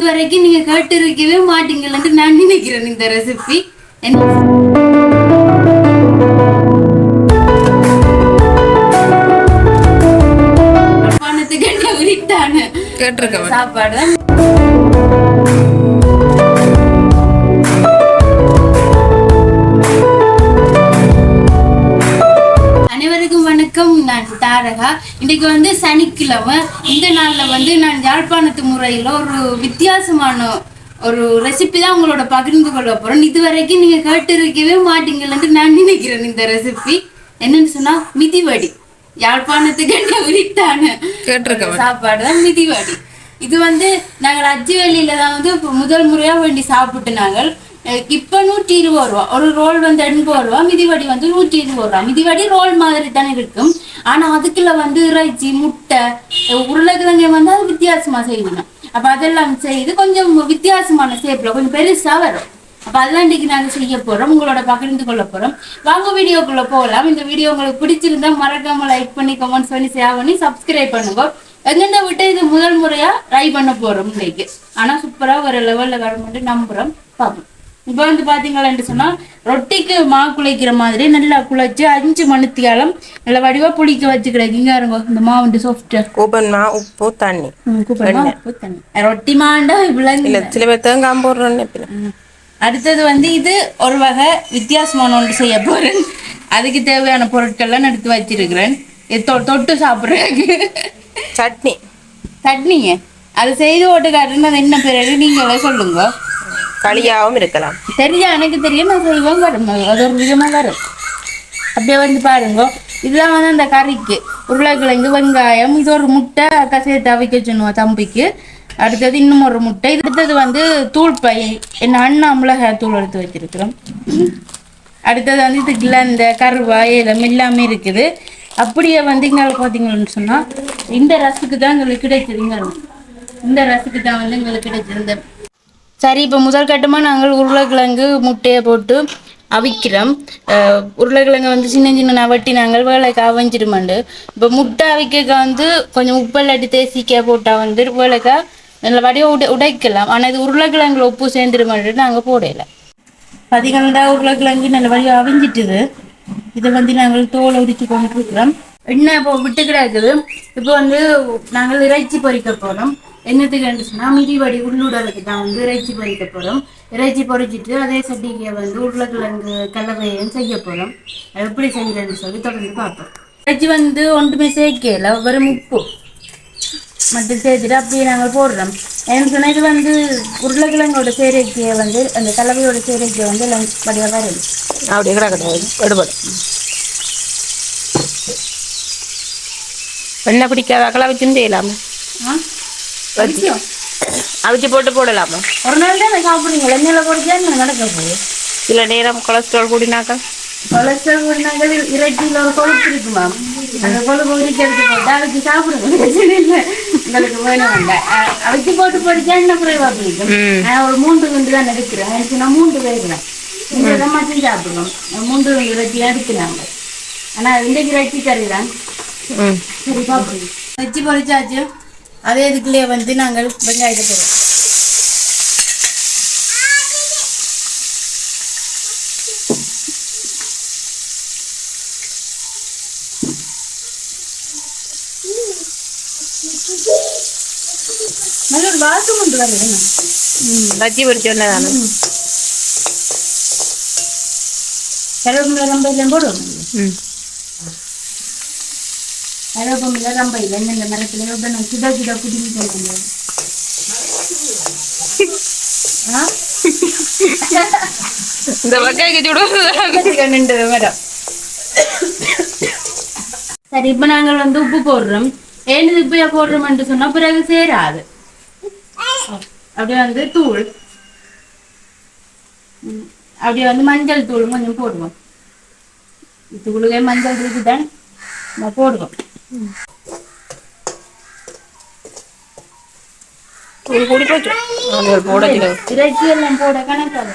வரைக்கும் நீங்க கேட்டு இருக்கவே மாட்டீங்கன்னு நான் நினைக்கிறேன் இந்த ரெசிபி சாப்பாடு இன்னைக்கு வந்து சனிக்கிழமை. இந்த நாள்ல வந்து நான் யாழ்ப்பாணத்து முறையில ஒரு வித்தியாசமான ஒரு ரெசிபி தான் உங்களோட பகிர்ந்து கொள்ள போறேன். இது வரைக்கும் நீங்க கேட்டு இருக்கவே மாட்டீங்கன்னு நான் நினைக்கிறேன் இந்த ரெசிபி என்னன்னு சொன்னா மிதிவடி. யாழ்ப்பாணத்துக்கு உரித்தான சாப்பாடு தான் மிதிவடி. இது வந்து நாங்கள் அஜி வெளியில தான் வந்து முதல் முறையா வேண்டி சாப்பிட்டு நாங்கள். இப்போ நூற்றி இருபது ரூபா. ஒரு ரோல் வந்து எண்பது ரூபா மிதிவடி வந்து நூற்றி இருபது ரூபா. மிதிவடி ரோல் மாதிரி தானே இருக்கும். ஆனால் அதுக்குள்ள வந்து இறைச்சி முட்டை அஹ் உருளைக்கிழங்கு வந்து அது வித்தியாசமாக செய்யணும் அப்போ அதெல்லாம் செய்து கொஞ்சம் வித்தியாசமான ஷேப்ல கொஞ்சம் பெருசாக வரும். அப்போ அதெல்லாம் இன்றைக்கி நாங்கள் செய்ய போகிறோம் உங்களோட பகிர்ந்து கொள்ள போகிறோம் வாங்க வீடியோக்குள்ளே போகலாம். இந்த வீடியோ உங்களுக்கு பிடிச்சிருந்தா மறக்காமல் லைக் பண்ணி கமெண்ட்ஸ் பண்ணி ஷேர் பண்ணி சப்ஸ்கிரைப் பண்ணுங்க. எங்கெண்ட விட்டு இது முதல் முறையாக ட்ரை பண்ண போகிறோம் இன்றைக்கு ஆனால் சூப்பராக ஒரு லெவலில் வரும்னு நம்புகிறோம் பார்ப்போம். இப்போ வந்து பாத்தீங்களான்னு சொன்னா ரொட்டிக்கு மா குழைக்கிற மாதிரி நல்லா குழைச்சு அஞ்சு மணித்தியாலம் நல்லா வடிவா புளிக்க வச்சு கிடைக்குங்க இருங்க இந்த மாவுண்டு சாஃப்ட் கூப்பன்மா உப்பு தண்ணி. ரொட்டி மாண்டா இவ்வளவு இல்ல சில பேர் தேங்காய் போடுறோன்னு ம். அடுத்தது வந்து இது ஒரு வகை வித்தியாசமான ஒன்று செய்ய போறேன். அதுக்கு தேவையான பொருட்கள்லாம் எடுத்து வச்சிருக்கிறேன். தொட்டு சாப்பிட்றதுக்கு. சட்னி. சட்னிங்க. அது செய்து ஓட்டு காட்டுன்னு அது என்ன பேரு? நீங்களே சொல்லுங்க. களியாவும் இருக்கலாம் சரியா எனக்கு தெரியும் நான் செய்வோம் வரும். அது ஒரு விதமாக வரும். அப்படியே வந்து பாருங்க. இதுதான் வந்து அந்த கறிக்கு. உருளைக்கிழங்கு வெங்காயம் இது ஒரு முட்டை அக்கா சேர்த்து அவிக்க சொன்னுவோம் தம்பிக்கு. அடுத்தது இன்னும் ஒரு முட்டை. இது அடுத்தது வந்து தூள் பை என்ன அண்ணா மிளகாய் தூள் எடுத்து வச்சிருக்கிறோம். அடுத்தது வந்து இதுக்குள்ள இந்த கருவா ஏலம் எல்லாமே இருக்குது. அப்படியே வந்து இங்கே பார்த்தீங்கன்னு சொன்னால் இந்த ரசுக்கு தான் எங்களுக்கு கிடைச்சதுங்க இந்த ரசுக்கு தான் வந்து எங்களுக்கு கிடைச்சது. இந்த சரி இப்போ முதல் கட்டமாக நாங்கள் உருளைக்கிழங்கு முட்டையை போட்டு அவிக்கிறோம். உருளைக்கிழங்கு வந்து சின்ன சின்ன நவட்டி நாங்கள் வேலைக்கு அவிஞ்சிருமாண்டு இப்போ முட்டை அவிக்க வந்து கொஞ்சம் உப்பல்லாட்டி தேசிக்காய் போட்டால் வந்து வேலைக்கா நல்ல வடிவ உடை உடைக்கலாம். ஆனால் இது உருளைக்கிழங்குல உப்பு சேர்ந்துருமாண்டு நாங்கள் போடலை. பதிகண்டா உருளைக்கிழங்கு நல்ல வடிவம் அவிஞ்சிட்டுது. இதை வந்து நாங்கள் தோலை உரிச்சு கொண்டு இருக்கிறோம். எண்ணெய் இப்போ விட்டு கிடக்குது இப்போ வந்து நாங்கள் இறைச்சி பொறிக்க போகிறோம் என்னத்துக்கு சொன்னால் மிதிவடி உள்ளுடலுக்கு தான் வந்து இறைச்சி பொரிக்க போகிறோம் இறைச்சி பொரிச்சிட்டு அதே சட்டிக்கு வந்து உருளைக்கிழங்கு கலவையும் செய்ய போகிறோம் அது எப்படி செய்கிறேன்னு சொல்லி தொடர்ந்து பார்ப்போம். இறைச்சி வந்து ஒன்றுமே சேர்க்கல வெறும் உப்பு மட்டும் சேர்த்துட்டு அப்படியே நாங்கள் போடுறோம். எனக்கு சொன்னால் இது வந்து உருளைக்கிழங்கோட சேரைக்கியை வந்து அந்த கலவையோட சேரைக்கியை வந்து எல்லாம் வடிவாக வருது அப்படியே கிடக்கட்டும் எடுபடும். எண்ணெய் பிடிக்காதாக்கெல்லாம் வச்சு செய்யலாமா ஆ? வச்சு அவிச்சு போட்டு போடலாமா ஒரு நாள் தான் சாப்பிடுங்க எண்ணெயில் போடுச்சா நடக்க போகுது சில நேரம் கொலஸ்ட்ரால் கூடினாக்கா கொலஸ்ட்ரால் கூடினாங்கள் இறைச்சியில் ஒரு கொழுப்பு இருக்குமா அந்த கொழுப்பு உரிக்கிறது போட்டு அதுக்கு சாப்பிடுங்க பிரச்சனை இல்லை உங்களுக்கு வேணும் வேண்டாம் அவிச்சு போட்டு போடுச்சா என்ன குறைவா பிடிக்கும். நான் ஒரு மூன்று குண்டு தான் எடுக்கிறேன் எனக்கு நான் மூன்று பேருக்கிறேன் இந்த இதை மட்டும் சாப்பிடுவோம் மூன்று இறைச்சி எடுக்கிறாங்க ஆனால் இன்றைக்கு இறைச்சி கறி தான் சரி பாப்போம் வச்சு பொரிச்சாச்சு அதே இதுக்குள்ளேயே வந்து நாங்கள் வெங்காயத்தை போடுறோம் நல்ல ஒரு வாசம் கொண்டு வருது வச்சு பொரிச்ச உடனே தானே கருவேப்பிலை ரொம்ப இல்லை இந்த மரத்தில் நான் சுட சுட குடிஞ்சு ஆ இந்த வக்காய்க்கு சுடுவது நின்றது மேடம். சரி இப்ப நாங்கள் வந்து உப்பு போடுறோம். ஏன் உப்பு போடுறோம்னு சொன்னா பிறகு சேராது. அப்படியே வந்து தூள். அப்படியே வந்து மஞ்சள் தூள் கொஞ்சம் போடுவோம். தூளுக்கே மஞ்சள் இருக்குதான் நம்ம போடுவோம். தூள் கூடி போச்சு அது போட இறைச்சி எல்லாம் போட கணக்காக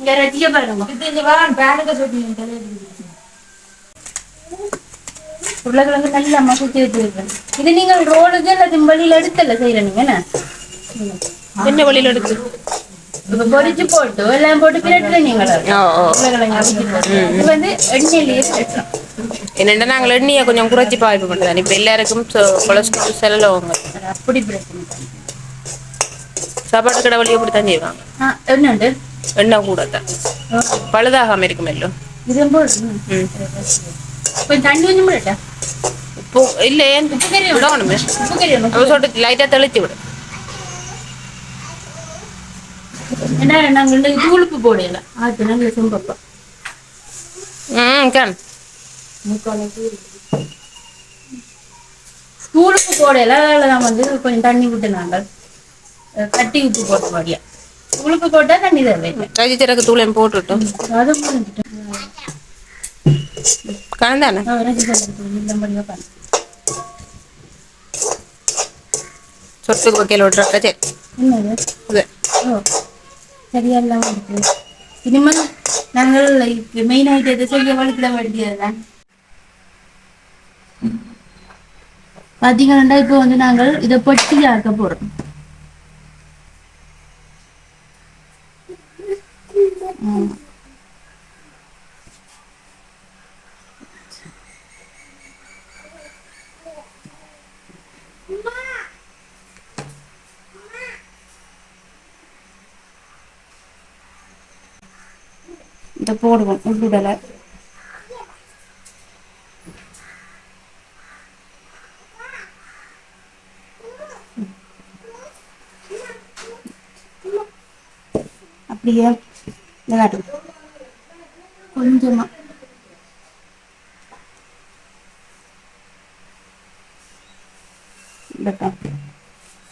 இங்க ரசிக்க பாருங்க உருளைக்கிழங்கு நல்லா மசிச்சு வச்சிருக்கேன் இது நீங்கள் ரோடுக்கு எல்லாத்தையும் வெளியில எடுத்தல செய்யற நீங்க என்ன என்ன வழியில் எடுத்து இப்ப பொரிச்சு போட்டு எல்லாம் போட்டு பிரட்டுற நீங்களா உருளைக்கிழங்கு அவிச்சு வந்து எண்ணெயிலேயே பிரட்டுறோம் என்னென்னா நாங்கள் எண்ணெயை கொஞ்சம் குறைச்சி பாய்ப்பு பண்ணுறோம் இப்போ எல்லாருக்கும் கொலஸ்ட்ரால் செல்லவங்க அப்படி பிரட்டணும் சாப்பாட்டு கடை வழி அப்படி தான் செய்வாங்க ஆ என்னண்டு எண்ணெய் கூட தான் பழுதாகாம இருக்கும் எல்லாம் இது போடு ம் கொஞ்சம் தண்ணி கொஞ்சம் போடட்டா உப்பு இல்லை ஏன் விடணுமே உப்பு கறியா அவ போடல அதில் நான் வந்து கொஞ்சம் தண்ணி விட்டு நாங்கள். அஹ் கட்டி உப்பு போட்ட மாதிரியா. தூளுப்பு போட்டா தண்ணி ரஜி சிறகு தூளையும் போட்டுட்டோம் அதை புரிஞ்சுட்டேன் கண் தானே நான் ரஜி சொல்லிட்டு இந்த மாதிரியா பண்ணேன் சொட்டுக்கு வக்கையில் விட்றக்கா சரி என்னது? ஓ சரியாலாம் இருக்கு இனிமேல் நாங்கள் மெயின் ஐட்டத்தை செய்ய வளர்த்திட வேண்டியதுதான். பார்த்தீங்கன்னா இப்போ வந்து நாங்கள் இதை பொட்டி ஆக்க போறோம். இதை போடுவோம் உள்ளுடலை. அப்படியே விளையாடும் காட்டு கொஞ்சமா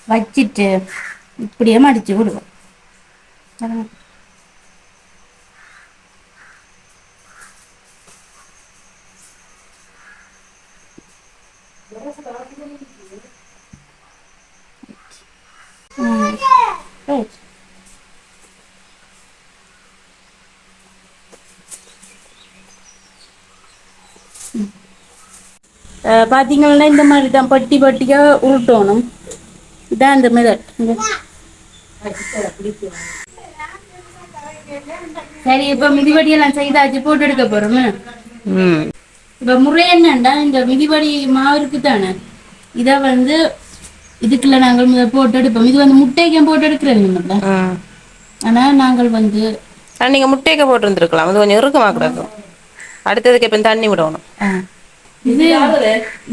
வச்சிட்டு இப்படியே மடிச்சு விடுவோம் அதான். ம். Right. அஹ் பாத்தீங்கன்னா இந்த மாதிரி தான் பட்டி பட்டியா உருட்டணும் இதான் இந்த மெதட் சரி இப்ப மிதிவடியெல்லாம் செய்தாச்சு போட்டு எடுக்க போறோம் ம் இப்ப முறை என்னண்டா இந்த மிதிவடி மாவு இருக்கு தானே இத வந்து இதுக்குள்ள நாங்கள் போட்டு எடுப்போம் இது வந்து முட்டைக்கும் போட்டு எடுக்கிறோம் ஆனா நாங்கள் வந்து நீங்கள் முட்டைக்க போட்டுருந்துருக்கலாம் அது கொஞ்சம் இறுக்கமாக கிடக்கும் அடுத்ததுக்கு இப்போ தண்ணி விடணும் இது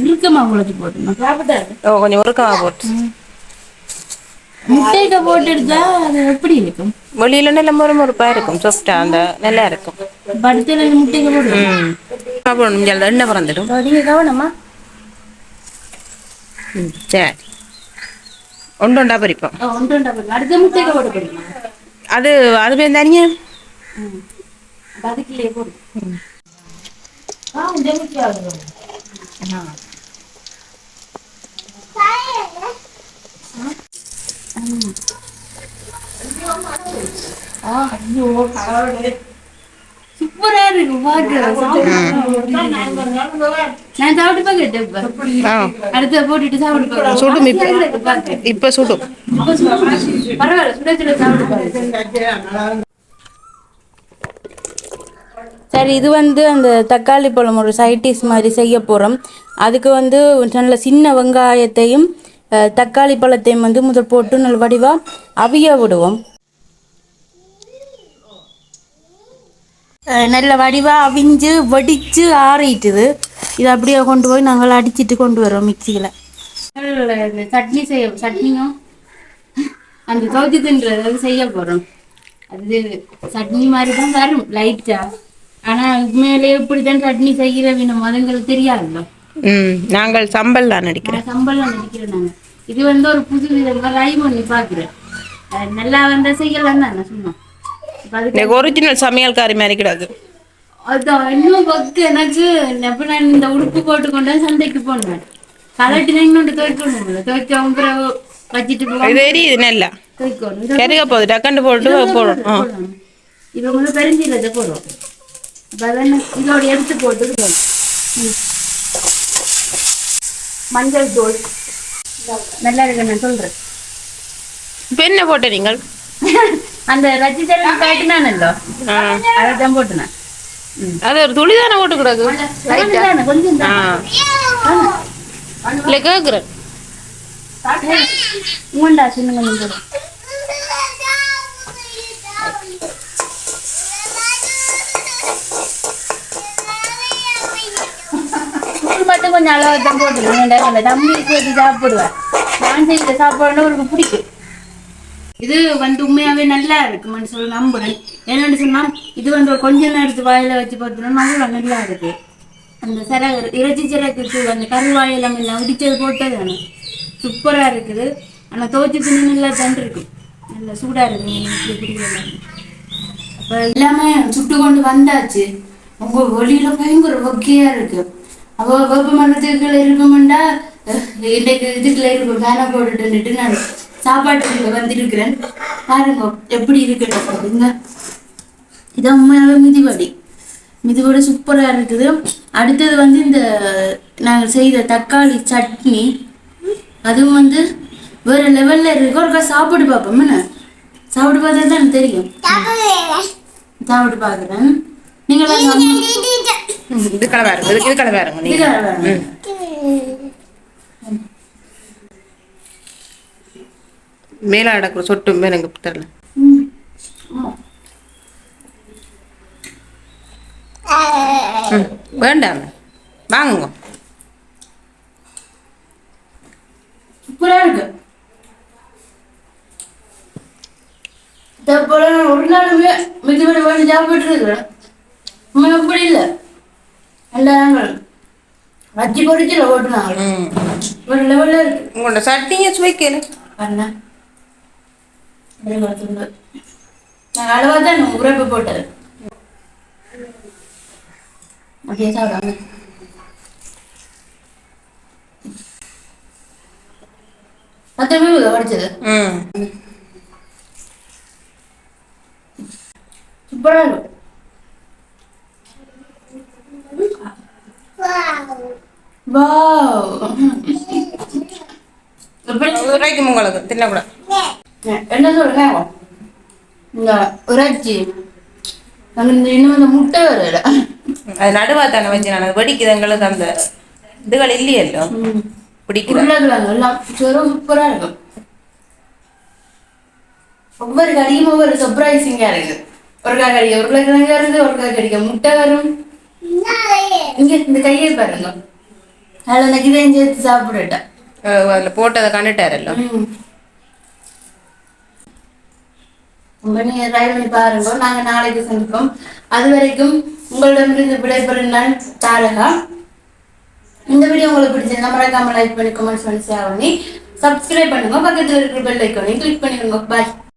இறுக்கமா குழச்சி போட்டணும் ஓ கொஞ்சம் இறுக்கமாக போட்டு. முட்டைக்க போட்டு எடுத்தா அது எப்படி இருக்கும்? வெளியில நல்ல முறை முறுப்பாக இருக்கும். சாஃப்டாக அந்த நல்லா இருக்கும். படுத்துல முட்டைக்க போடுவோம் ம். அப்புறம் இங்கே அந்த எண்ணெய் பிறந்துடும் நீங்க கவனமா? சரி. ஒன்று ஒன்றா பறிப்போம். ஆ, ஒன்று ஒன்றா போடுங்க. அடுத்த முட்டைக்க போட போடுங்க அது அது பேர் தனியா? ம். அப்ப அதுக்குள்ளேயே போடு ஆ இந்த முட்டை சூப்பரா இருக்கு நான் சாப்பிட்டு பார்க்கட்டேன் அடுத்த போட்டுட்டு சாப்பிட்டு. சுடும் இப்போ சுடும். பரவாயில்ல சுட சுட சாப்பிட்டு பாருங்க சரி இது வந்து அந்த தக்காளி பழம் ஒரு சைட்டிஸ் மாதிரி செய்ய போகிறோம் அதுக்கு வந்து நல்ல சின்ன வெங்காயத்தையும் தக்காளி பழத்தையும் வந்து முதல் போட்டு நல்ல வடிவாக அவிய விடுவோம். நல்ல வடிவாக அவிஞ்சு வடித்து ஆறிட்டுது. இதை அப்படியே கொண்டு போய் நாங்கள் அடிச்சிட்டு கொண்டு வரோம் மிக்சியில். சட்னி செய்ய சட்னியும் அந்த கவுச்சி தின்றது செய்ய போகிறோம் அது சட்னி மாதிரி தான் வரும் லைட்டா ஆனா உண்மையிலே இப்படி தான் சட்னி செய்கிற வேணும் அதுங்களுக்கு தெரியாதுல்ல. ம் நாங்கள் சம்பல் தான் நடிக்கிறேன் சம்பளம் நடிக்கிறேன் நாங்க இது வந்து ஒரு புது விதமா ரை பண்ணி பார்க்குறேன் அஹ் நல்லா வந்த செய்யலாம் தான் சும்மா இப்ப எனக்கு ஒரிஜினல் சமையல்காரி மாதிரி கிடாது அதான் இன்னும் பக்கு எனக்கு எப்ப நான் இந்த உடுப்பு போட்டு கொண்டு சந்தைக்கு போனேன். கலட்டி இன்னொன்று துவைக்கணும் துவைக்க பிறகு வச்சுட்டு எரியுது நல்லா. துவைக்கணும். கருக போகுது டக்கண்டு போட்டு ஆ இது வந்து பெருஞ்சீரத்தை அதென்ன இதோட எடுத்து போட்டு. மஞ்சள் தூள். நல்லா இருக்கு நான் சொல்றேன். இப்ப என்ன போட்ட நீங்கள்? அந்த ரஜிதரன் காட்டினானല്ലോ ஆ. அதை தான் போட்டுனேன். அது ஒரு துளி தானே போட்டு கிடக்கு கொஞ்சம் தானே, கொஞ்சம் ஆ. தான். இல்ல சின்ன கொஞ்சம் போடு. கொஞ்சம் அளவு தான் போட்டுருவேன் அந்த தம்பி சேர்த்து சாப்பிடுவேன். நான் செய்த சாப்பாடுனா அவருக்கு பிடிக்கும். இது வந்து உண்மையாவே நல்லா இருக்குமான்னு சொல்லி நம்புறேன். என்னன்னு சொன்னா இது வந்து கொஞ்ச நேரத்து வாயில வச்சு பார்த்தோம்னா அவ்வளோ நல்லா இருக்கு. அந்த சிற இறைச்சி சிறகுக்கு அந்த கருவாயெல்லாம் எல்லாம் இடிச்சது போட்டது சூப்பரா இருக்குது. ஆனா துவச்சி தின்னு நல்லா தண்டிருக்கு இருக்கு. நல்லா சூடா இருக்கு. இப்படி அப்ப எல்லாமே சுட்டு கொண்டு வந்தாச்சு. உங்க ஒளியில் பயங்கர ஒக்கையாக இருக்கு. அவ வேப்ப மரத்துக்குள்ள இருக்குமெண்டா இன்னைக்கு இதுக்குள்ள இருக்கும் ஃபேனை போட்டுட்டு நான் சாப்பாட்டுக்குள்ள வந்திருக்கிறேன். பாருங்க எப்படி இருக்குன்னு சொல்லுங்க. இது உண்மையாவே மிதிவடி மிதிவடி சூப்பரா இருக்குது. அடுத்தது வந்து இந்த நாங்கள் செய்த தக்காளி சட்னி. அதுவும் வந்து வேற லெவல்ல இருக்கு. ஒருக்கா சாப்பிட்டு பார்ப்போம். என்ன? சாப்பிட்டு பார்த்தா தான் எனக்கு தெரியும். சாப்பிட்டு பார்க்குறேன். நீங்களாம் ம், இது கலவை இருக்கு இது- கலவை இருங்க நீங்க. மேல அடக்குற சொட்டும் எனக்கு தெரியல வேண்டாம். வாங்குங்க. சூப்பரா இருக்கு. ஒரு நாளுமே மிதிவடை வாங்கி சாப்பிட்டு இருக்கிறேன் அப்படி இல்லை. எல்லாரும் வச்சு பொறிச்சில ஓட்டுனாங்க ஒரு லெவல்ல இருக்கு. உங்களோட சட்னியை சுவைக்கல பண்ண நான் அளவா தான் உரைப்பு போட்டது. அப்படியே பத்து இருக்கும். வாவ் உரைக்கும் உங்களுக்கு தின்னக்கூட என்ன சொல்றேன் இந்த இந்த இன்னும் இந்த முட்டை வரல அது நடுவா தானே வச்சு நான் வெடிக்குது எங்களுக்கு அந்த இதுகள் சொரம் சூப்பரா இருக்கும். ஒவ்வொரு கறியும் ஒவ்வொரு சர்ப்ரைசிங்கா இருக்கு ஒரு காய் கறிக்க உருளைக்கிழங்கு வருது ஒரு காய் கறிக்க முட்டை வரும். இங்க இந்த கையை பாருங்க. அதில் இந்த இதையும் சேர்த்து சாப்பிட்டுட்டேன் அதுல போட்டதை கண்டுட்டாரല്ലോ ம். ரொம்ப நீங்க ட்ரை பண்ணி பாருங்க. நாங்க நாளைக்கு சந்திப்போம். அது வரைக்கும் உங்களிடமிருந்து விடைபெறும் நான் தாரகா. இந்த வீடியோ உங்களுக்கு பிடிச்சிருந்தா மறக்காம லைக் பண்ணி கமெண்ட்ஸ் பண்ணி ஷேர் பண்ணி சப்ஸ்கிரைப் பண்ணுங்க. பக்கத்துல இருக்கிற பெல் ஐக்கானையும் கிளிக் பண்ணிடுங்க பாய்